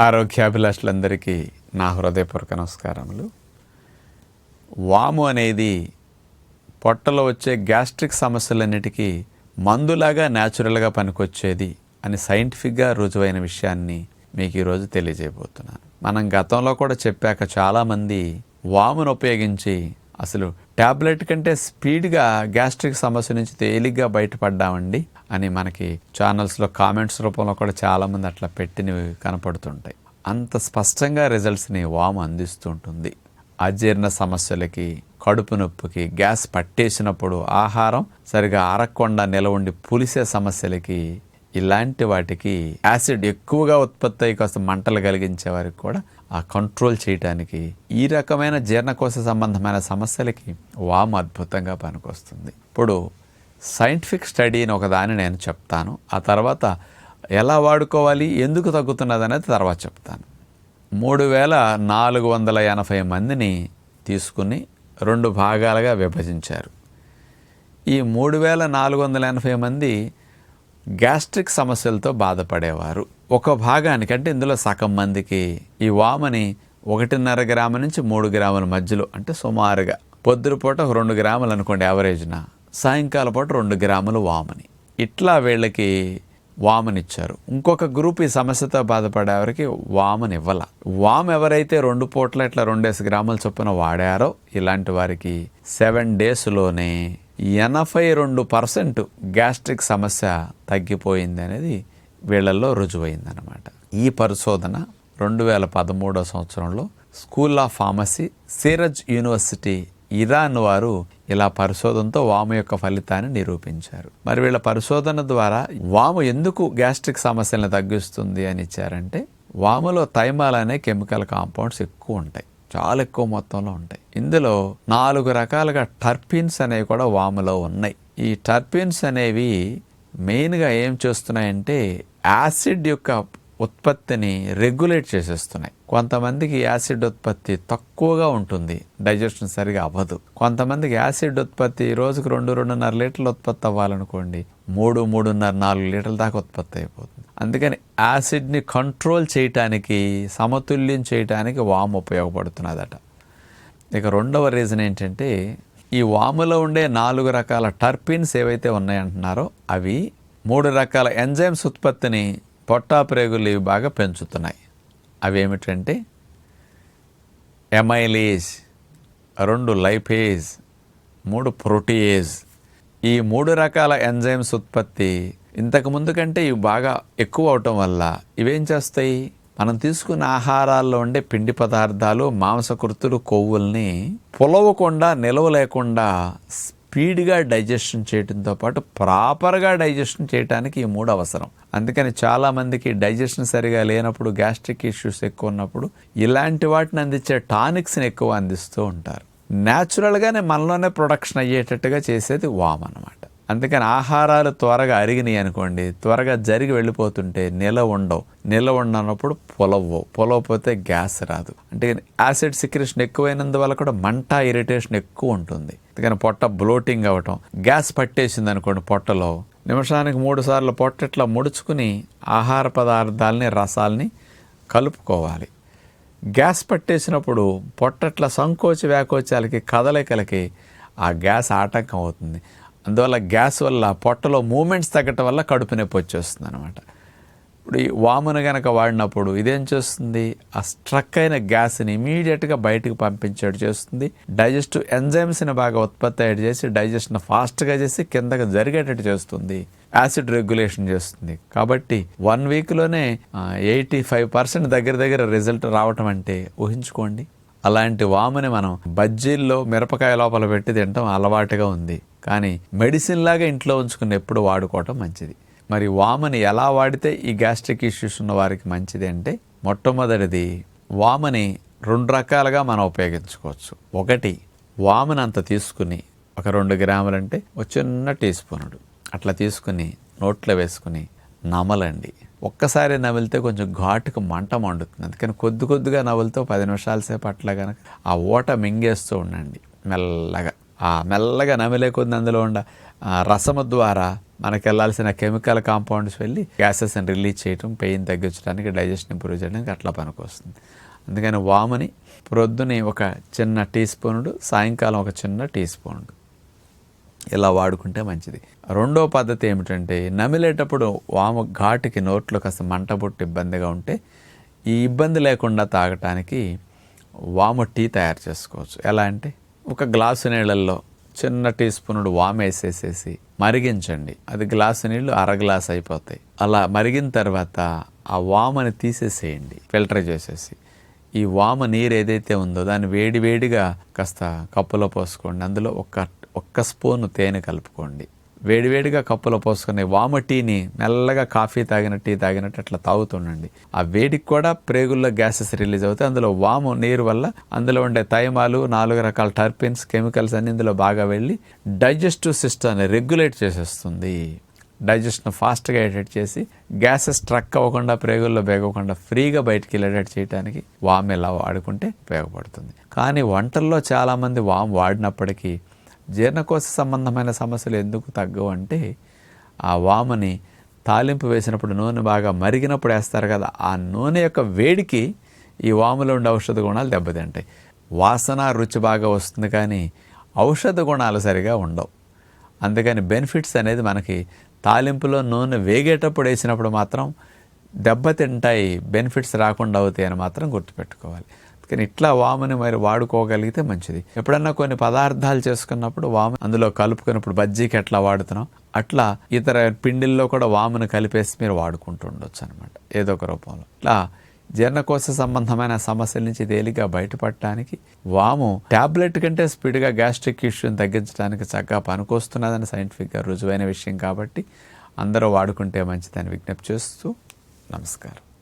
ఆరోగ్యాభిలాషులందరికీ నా హృదయపూర్వక నమస్కారములు. వాము అనేది పొట్టలో వచ్చే గ్యాస్ట్రిక్ సమస్యలన్నిటికీ మందులాగా న్యాచురల్గా పనికొచ్చేది అని సైంటిఫిక్గా రుజువైన విషయాన్ని మీకు ఈరోజు తెలియజేయబోతున్నాను. మనం గతంలో కూడా చెప్పాక చాలామంది వామును ఉపయోగించి అసలు ట్యాబ్లెట్ కంటే స్పీడ్గా గ్యాస్ట్రిక్ సమస్య నుంచి తేలిగ్గా బయటపడ్డామండి. అని మనకి ఛానల్స్లో కామెంట్స్ రూపంలో కూడా చాలామంది అట్లా పెట్టినవి కనపడుతుంటాయి. అంత స్పష్టంగా రిజల్ట్స్ని వాము అందిస్తుంటుంది. అజీర్ణ సమస్యలకి కడుపు నొప్పికి గ్యాస్ పట్టేసినప్పుడు ఆహారం సరిగా అరక్కుండా నిలవండి పులిసే సమస్యలకి ఇలాంటి వాటికి యాసిడ్ ఎక్కువగా ఉత్పత్తి అయ్యి కాస్త మంటలు కలిగించే వారికి కూడా ఆ కంట్రోల్ చేయడానికి ఈ రకమైన జీర్ణకోశ సంబంధమైన సమస్యలకి వాము అద్భుతంగా పనికొస్తుంది. ఇప్పుడు సైంటిఫిక్ స్టడీని ఒకదాని నేను చెప్తాను. ఆ తర్వాత ఎలా వాడుకోవాలి ఎందుకు తగ్గుతున్నది అనేది తర్వాత చెప్తాను. మూడు వేల నాలుగు వందల ఎనభై మందిని తీసుకుని రెండు భాగాలుగా విభజించారు. ఈ మూడు వేల నాలుగు వందల ఎనభై మంది గ్యాస్ట్రిక్ సమస్యలతో బాధపడేవారు. ఒక భాగానికి అంటే ఇందులో సగం మందికి ఈ వామని ఒకటిన్నర గ్రాముల నుంచి మూడు గ్రాముల మధ్యలో అంటే సుమారుగా పొద్దురుపూట రెండు గ్రాములు అనుకోండి యావరేజ్న. సాయంకాల పాటు రెండు గ్రాములు వామని. ఇట్లా వీళ్ళకి వామనిచ్చారు. ఇంకొక గ్రూప్ ఈ సమస్యతో బాధపడేవారికి వామని ఇవ్వాల వామ్ ఎవరైతే రెండు పూట్ల ఇట్లా రెండేసి గ్రాముల చొప్పున వాడారో ఇలాంటి వారికి సెవెన్ డేస్లోనే ఎనభై రెండు పర్సెంట్ గ్యాస్ట్రిక్ సమస్య తగ్గిపోయింది అనేది వీళ్ళల్లో రుజువైందనమాట ఈ పరిశోధన రెండు వేల పదమూడో సంవత్సరంలో school of pharmacy Shiraz university Iran వారు ఇలా పరిశోధనతో వాము యొక్క ఫలితాన్ని నిరూపించారు. మరి వీళ్ళ పరిశోధన ద్వారా వాము ఎందుకు గ్యాస్ట్రిక్ సమస్యలను తగ్గిస్తుంది అని ఇచ్చారంటే వాములో థైమాల్ అనే కెమికల్ కాంపౌండ్స్ ఎక్కువ ఉంటాయి. చాలా ఎక్కువ మొత్తంలో ఉంటాయి. ఇందులో నాలుగు రకాలుగా టర్పిన్స్ అనేవి కూడా వాములో ఉన్నాయి. ఈ టర్పిన్స్ అనేవి మెయిన్గా ఏం చేస్తున్నాయంటే యాసిడ్ యొక్క ఉత్పత్తిని రెగ్యులేట్ చేసేస్తున్నాయి. కొంతమందికి యాసిడ్ ఉత్పత్తి తక్కువగా ఉంటుంది. డైజెషన్ సరిగా అవ్వదు. కొంతమందికి యాసిడ్ ఉత్పత్తి రోజుకు రెండు రెండున్నర లీటర్లు ఉత్పత్తి అవ్వాలనుకోండి మూడు మూడున్నర నాలుగు లీటర్ల దాకా ఉత్పత్తి అయిపోతుంది. అందుకని యాసిడ్ని కంట్రోల్ చేయటానికి సమతుల్యం చేయటానికి వామ్ ఉపయోగపడుతున్నదట. ఇక రెండవ రీజన్ ఏంటంటే ఈ వాములో ఉండే నాలుగు రకాల టర్పిన్స్ ఏవైతే ఉన్నాయంటున్నారో అవి మూడు రకాల ఎంజైమ్స్ ఉత్పత్తిని పొట్టా ప్రేగులు ఇవి బాగా పెంచుతున్నాయి. అవి ఏమిటంటే ఎమైలేజ్ రెండు లైపేజ్ మూడు ప్రోటీయేజ్ ఈ మూడు రకాల ఎంజైమ్స్ ఉత్పత్తి ఇంతకు ముందు కంటే ఇవి బాగా ఎక్కువ అవటం వల్ల ఇవేం చేస్తాయి? మనం తీసుకున్న ఆహారాల్లో ఉండే పిండి పదార్థాలు మాంసకృతులు కొవ్వుల్ని పొలవకుండా నిలవ లేకుండా స్పీడ్గా డైజెషన్ చేయడంతో పాటు ప్రాపర్గా డైజెషన్ చేయడానికి ఈ మూడు అవసరం. అందుకని చాలామందికి డైజెషన్ సరిగా లేనప్పుడు గ్యాస్ట్రిక్ ఇష్యూస్ ఎక్కువ ఉన్నప్పుడు ఇలాంటి వాటిని అందించే టానిక్స్ని ఎక్కువ అందిస్తూ ఉంటారు. న్యాచురల్గానే మనలోనే ప్రొడక్షన్ అయ్యేటట్టుగా చేసేది వామ్ అనమాట అందుకని ఆహారాలు త్వరగా అరిగినాయి అనుకోండి త్వరగా జరిగి వెళ్ళిపోతుంటే నిల ఉండవు. నిల ఉండనప్పుడు పొలవ్వు. పొలవపోతే గ్యాస్ రాదు. అంటే యాసిడ్ సిక్రేషన్ ఎక్కువైనందువల్ల కూడా మంట ఇరిటేషన్ ఎక్కువ ఉంటుంది. అందుకని పొట్ట బ్లోటింగ్ అవ్వటం. గ్యాస్ పట్టేసింది అనుకోండి పొట్టలో. నిమిషానికి మూడు సార్లు పొట్ట ఇట్లా ముడుచుకుని ఆహార పదార్థాలని రసాల్ని కలుపుకోవాలి. గ్యాస్ పట్టేసినప్పుడు పొట్టట్ల సంకోచ వ్యాకోచాలకి కదలికలకి ఆ గ్యాస్ ఆటంకం అవుతుంది. అందువల్ల గ్యాస్ వల్ల పొట్టలో మూమెంట్స్ తగ్గటం వల్ల కడుపు నొప్పి వచ్చేస్తుంది అనమాట ఇప్పుడు ఈ వామును గనక వాడినప్పుడు ఇదేం చేస్తుంది? ఆ స్ట్రక్ అయిన గ్యాస్ని ఇమీడియట్గా బయటకు పంపించేట్టు చేస్తుంది. డైజెస్టివ్ ఎంజైమ్స్ని బాగా ఉత్పత్తి అయ్యేటు చేసి డైజెషన్ ఫాస్ట్గా చేసి కిందకి జరిగేటట్టు చేస్తుంది. యాసిడ్ రెగ్యులేషన్ చేస్తుంది. కాబట్టి వన్ వీక్లోనే ఎయిటీ ఫైవ్ పర్సెంట్ దగ్గర దగ్గర రిజల్ట్ రావటం అంటే ఊహించుకోండి. అలాంటి వాముని మనం బజ్జీల్లో మిరపకాయ లోపల పెట్టి తినటం అలవాటుగా ఉంది. కానీ మెడిసిన్ లాగా ఇంట్లో ఉంచుకుని ఎప్పుడు వాడుకోవటం మంచిది. మరి వామని ఎలా వాడితే ఈ గ్యాస్ట్రిక్ ఇష్యూస్ ఉన్న వారికి మంచిది అంటే మొట్టమొదటిది వామని రెండు రకాలుగా మనం ఉపయోగించుకోవచ్చు. ఒకటి వామని అంత తీసుకుని ఒక రెండు గ్రాములంటే ఒక చిన్న టీ స్పూనుడు. అట్లా తీసుకుని నోట్లో వేసుకుని నమలండి. ఒక్కసారి నమిలితే కొంచెం ఘాటుకు మంట మండుతుంది. అందుకని కొద్ది కొద్దిగా నవ్వులతో పది నిమిషాల సేపు అట్లా కనుక ఆ ఓట మింగేస్తూ ఉండండి. మెల్లగా. ఆ మెల్లగా నమిలే కొద్ది అందులో ఉండ ఆ, రసము ద్వారా మనకు వెళ్ళాల్సిన కెమికల్ కాంపౌండ్స్ వెళ్ళి గ్యాసెస్ని రిలీజ్ చేయటం పెయిన్ తగ్గించడానికి డైజెషన్ ఇంప్రూవ్ చేయడానికి అట్లా పనికొస్తుంది. అందుకని వాముని ప్రొద్దుని ఒక చిన్న టీ స్పూనుడు సాయంకాలం ఒక చిన్న టీ స్పూనుడు. ఇలా వాడుకుంటే మంచిది. రెండో పద్ధతి ఏమిటంటే నమిలేటప్పుడు వాము ఘాటుకి నోట్లో కాస్త మంటబొట్టి ఇబ్బందిగా ఉంటే ఈ ఇబ్బంది లేకుండా తాగటానికి వాము టీ తయారు చేసుకోవచ్చు. ఎలా అంటే ఒక గ్లాసు నీళ్ళల్లో చిన్న టీ స్పూనుడు వామేసేసేసి మరిగించండి. అది గ్లాసు నీళ్ళు అర గ్లాస్ అయిపోతాయి. అలా మరిగిన తర్వాత ఆ వామని తీసేసేయండి ఫిల్టర్ చేసేసి. ఈ వామ నీరు ఏదైతే ఉందో దాన్ని వేడి వేడిగా కాస్త కప్పులో పోసుకోండి. అందులో ఒక ఒక్క స్పూన్ తేనె కలుపుకోండి. వేడివేడిగా కప్పులో పోసుకునే వామ టీని మెల్లగా కాఫీ తాగిన టీ తాగినట్టు అట్లా తాగుతుండండి ఆ వేడికి కూడా ప్రేగుల్లో గ్యాసెస్ రిలీజ్ అవుతాయి. అందులో వాము నీరు వల్ల అందులో ఉండే తైమాలు నాలుగు రకాల టర్పిన్స్ కెమికల్స్ అన్ని ఇందులో బాగా వెళ్ళి డైజెస్టివ్ సిస్టమ్ని రెగ్యులేట్ చేసేస్తుంది. డైజెషన్ ఫాస్ట్గా అయ్యేటట్టు చేసి గ్యాసెస్ ట్రక్ అవ్వకుండా ప్రేగుల్లో బేగకుండా ఫ్రీగా బయటికి వెళ్ళేటట్టు చేయడానికి వామ్ ఇలా వాడుకుంటే ఉపయోగపడుతుంది. కానీ వంటల్లో చాలామంది వామ్ వాడినప్పటికీ జీర్ణకోశ సంబంధమైన సమస్యలు ఎందుకు తగ్గవు అంటే ఆ వామని తాలింపు వేసినప్పుడు నూనె బాగా మరిగినప్పుడు వేస్తారు కదా ఆ నూనె యొక్క వేడికి ఈ వాములో ఉండే ఔషధ గుణాలు దెబ్బతింటాయి. వాసన రుచి బాగా వస్తుంది కానీ ఔషధ గుణాలు సరిగా ఉండవు. అందుకని బెనిఫిట్స్ అనేది మనకి తాలింపులో నూనె వేగేటప్పుడు వేసినప్పుడు మాత్రం దెబ్బతింటాయి బెనిఫిట్స్ రాకుండా అవుతాయి అని మాత్రం గుర్తుపెట్టుకోవాలి. కానీ ఇట్లా వాముని మరి వాడుకోగలిగితే మంచిది. ఎప్పుడన్నా కొన్ని పదార్థాలు చేసుకున్నప్పుడు వాము అందులో కలుపుకున్నప్పుడు బజ్జీకి ఎట్లా వాడుతున్నాం? అట్లా ఇతర పిండిల్లో కూడా వామును కలిపేసి మీరు వాడుకుంటూ ఉండొచ్చు అనమాట ఏదో ఒక రూపంలో. ఇట్లా జీర్ణకోశ సంబంధమైన సమస్యల నుంచి తేలిగ్గా బయటపడటానికి వాము టాబ్లెట్ కంటే స్పీడ్గా గ్యాస్ట్రిక్ ఇష్యూని తగ్గించడానికి చక్కగా పనికొస్తున్నదని సైంటిఫిక్గా రుజువైన విషయం కాబట్టి అందరూ వాడుకుంటే మంచిదని విజ్ఞప్తి చేస్తూ నమస్కారం.